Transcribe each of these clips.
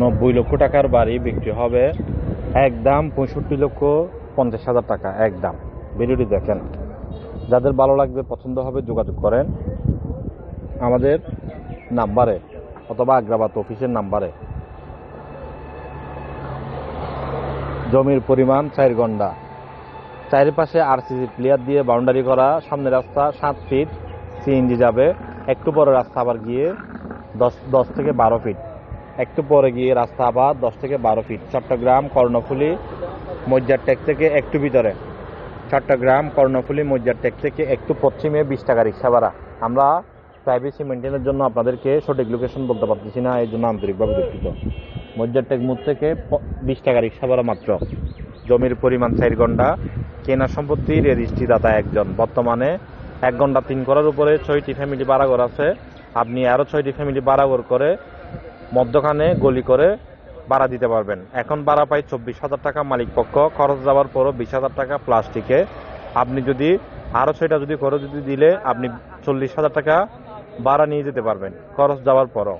নব্বই লক্ষ টাকার বাড়ি বিক্রি হবে একদম পঁয়ষট্টি লক্ষ পঞ্চাশ হাজার টাকা, একদম। ভিডিওটি দেখেন। যাদের ভালো লাগবে, পছন্দ হবে, যোগাযোগ করেন আমাদের নাম্বারে অথবা আগ্রাবাদ অফিসের নাম্বারে। জমির পরিমাণ চার গন্ডা চারিপাশে আরসিসি প্লেয়ার দিয়ে বাউন্ডারি করা, সামনে রাস্তা সাত ফিট সিএনজি যাবে, একটু পরে রাস্তা আবার গিয়ে দশ দশ থেকে বারো ফিট একটু পরে গিয়ে রাস্তা আবার দশ থেকে বারো ফিট চট্টগ্রাম, কর্ণফুলি, মজ্জার টেক থেকে একটু ভিতরে। চট্টগ্রাম, কর্ণফুলি, মজ্জার টেক থেকে একটু পশ্চিমে বিশ টাকা রিক্সা ভাড়া। আমরা প্রাইভেসি মেনটেনের জন্য আপনাদেরকে সঠিক লোকেশন বলতে পারতেছি না, এই জন্য আন্তরিকভাবে দুঃখিত। মজ্জার টেক মুখ থেকে বিশ টাকা রিক্সা ভাড়া মাত্র। জমির পরিমাণ চার ঘণ্টা। কেনা সম্পত্তি রেজিস্ট্রি দাতা একজন। বর্তমানে এক ঘণ্টা তিন করার উপরে ছয়টি ফ্যামিলি বাড়াঘর আছে। আপনি আরও ছয়টি ফ্যামিলি বাড়াঘর করে মধ্যখানে গলি করে ভাড়া দিতে পারবেন। এখন ভাড়া পাই চব্বিশ হাজার টাকা মালিক পক্ষ। খরচ যাওয়ার পরও বিশ হাজার টাকা প্লাস্টিকে আপনি যদি আরও ছয়টা যদি খরচ যদি দিলে আপনি চল্লিশ হাজার টাকা ভাড়া নিয়ে যেতে পারবেন, খরচ যাওয়ার পরও।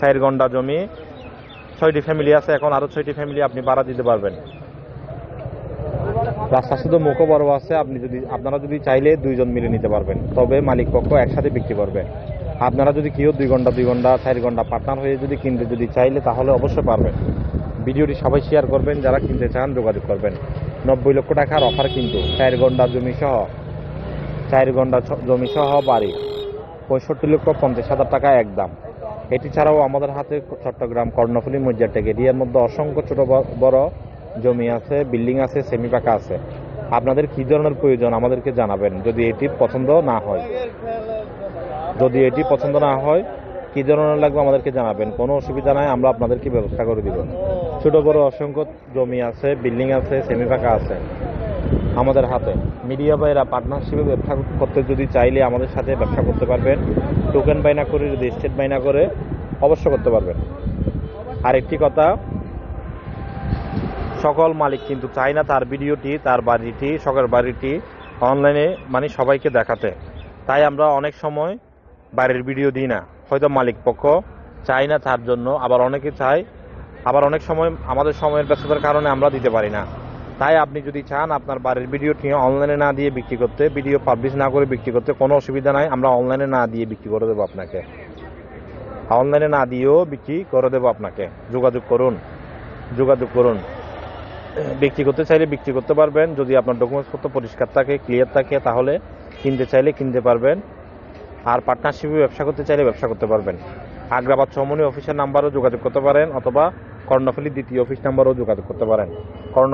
চার ঘণ্টা জমি, ছয়টি ফ্যামিলি আছে, এখন আরও ছয়টি ফ্যামিলি আপনি ভাড়া দিতে পারবেন। রাস্তা শুধু মুখও বড় আছে, আপনি যদি আপনারা যদি চাইলে দুইজন মিলে নিতে পারবেন, তবে মালিক পক্ষ একসাথে বিক্রি করবে। আপনারা যদি কেউ দুই ঘণ্টা দুই ঘণ্টা, চার ঘণ্টা পার্টনার হয়ে যদি কিনতে যদি চাইলে, তাহলে অবশ্যই পারবেন। ভিডিওটি সবাই শেয়ার করবেন, যারা কিনতে চান যোগাযোগ করবেন। নব্বই লক্ষ টাকার অফার কিন্তু, চার ঘণ্টা জমি সহ, চার ঘণ্টা জমি সহ বাড়ি। পঁয়ষট্টি লক্ষ পঞ্চাশ হাজার টাকা একদম এটি ছাড়াও আমাদের হাতে চট্টগ্রাম, কর্ণফুলী মজ্জারটেক এরিয়ার মধ্যে অসংখ্য ছোট বড় জমি আছে, বিল্ডিং আছে সেমি পাকা আছে। আপনাদের কি ধরনের প্রয়োজন আমাদেরকে জানাবেন, যদি এটি পছন্দ না হয়। যদি এটি পছন্দ না হয়, কি ধরনের লাগবে আমাদেরকে জানাবেন। কোনো অসুবিধা নাই, আমরা আপনাদেরকে ব্যবস্থা করে দিব। ছোট, বড়, অসংখ্য জমি আছে, বিল্ডিং আছে, সেমি পাকা আছে আমাদের হাতে। মিডিয়া বাইরা পার্টনারশিপে ব্যবসা করতে যদি চাইলে আমাদের সাথে ব্যবসা করতে পারবেন। টোকেন বাইনা করে, যদি স্টেট বাইনা করে, অবশ্য করতে পারবেন। আরেকটি কথা, সকল মালিক কিন্তু চায় না তার ভিডিওটি, তার বাড়িটি সকল বাড়িটি, অনলাইনে মানে সবাইকে দেখাতে। তাই আমরা অনেক সময় বাড়ির ভিডিও দিই না। হয়তো মালিক পক্ষ চায় না তার জন্য, আবার অনেকে চায়, আবার অনেক সময় আমাদের সময়ের ব্যস্ততার কারণে আমরা দিতে পারি না। তাই আপনি যদি চান আপনার বাড়ির ভিডিওটি অনলাইনে না দিয়ে বিক্রি করতে, ভিডিও পাবলিশ না করে বিক্রি করতে, কোনো অসুবিধা নাই, আমরা অনলাইনে না দিয়ে বিক্রি করে দেবো আপনাকে। অনলাইনে না দিয়েও বিক্রি করে দেবো আপনাকে। যোগাযোগ করুন যোগাযোগ করুন। বিক্রি করতে চাইলে বিক্রি করতে পারবেন। যদি আপনার ডকুমেন্টস পত্র পরিষ্কার থাকে ক্লিয়ার থাকে, তাহলে কিনতে চাইলে কিনতে পারবেন। আর পার্টনারশিপে ব্যবসা করতে চাইলে ব্যবসা করতে পারবেন। আগ্রাবাদ চৌমনি অফিসের নাম্বারও যোগাযোগ করতে পারেন, অথবা কর্ণফুলি দ্বিতীয় অফিস নাম্বারও যোগাযোগ করতে পারেন। কর্ণ